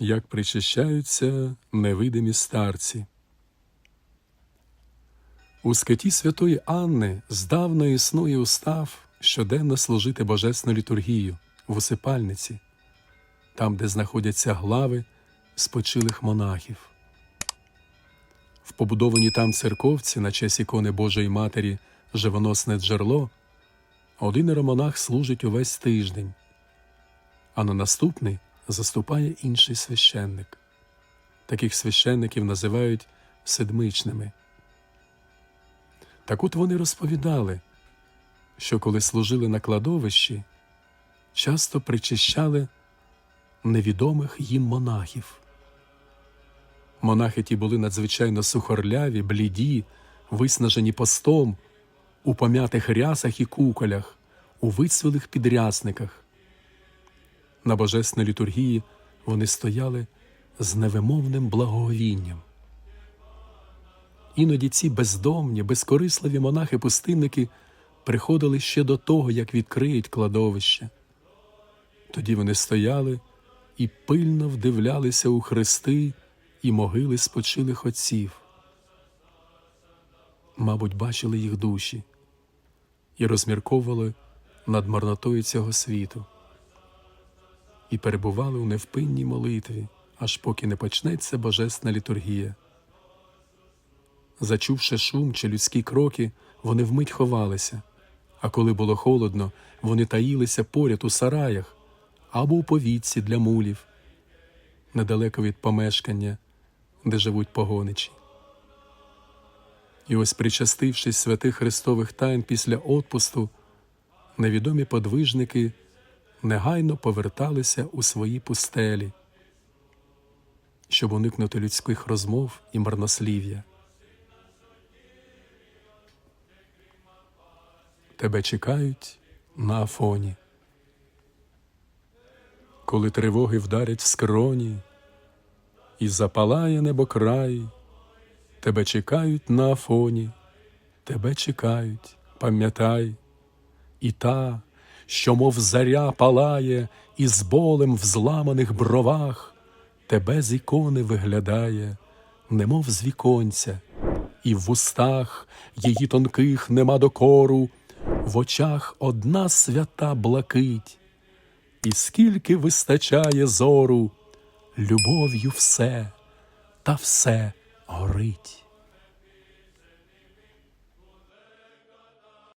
як причащаються невидимі старці. У скиті святої Анни здавна існує устав щоденно служити божесну літургію в усипальниці, там, де знаходяться глави спочилих монахів. В побудованій там церковці на честь ікони Божої Матері живоносне джерело один іеромонах служить увесь тиждень, а на наступний заступає інший священник. Таких священників називають седмичними. Так от вони розповідали, що коли служили на кладовищі, часто причащали невідомих їм монахів. Монахи ті були надзвичайно сухорляві, бліді, виснажені постом, у пом'ятих рясах і куколях, у вицвілих підрясниках. На божественній літургії вони стояли з невимовним благоговінням. Іноді ці бездомні, безкорисливі монахи-пустинники приходили ще до того, як відкриють кладовище. Тоді вони стояли і пильно вдивлялися у хрести і могили спочилих отців. Мабуть, бачили їх душі і розмірковували над марнотою цього світу, і перебували у невпинній молитві, аж поки не почнеться божесна літургія. Зачувши шум чи людські кроки, вони вмить ховалися, а коли було холодно, вони таїлися поряд у сараях або у повітці для мулів, недалеко від помешкання, де живуть погоничі. І ось, причастившись святих Христових тайн після отпусту, невідомі подвижники негайно поверталися у свої пустелі, щоб уникнути людських розмов і марнослів'я. Тебе чекають на Афоні. Коли тривоги вдарять в скроні, і запалає небокрай, тебе чекають на Афоні, тебе чекають, пам'ятай, і та, що, мов заря палає, і з болем в зламаних бровах, тебе з ікони виглядає, немов з віконця, і в устах її тонких нема докору, в очах одна свята блакить, і скільки вистачає зору, любов'ю все та все горить.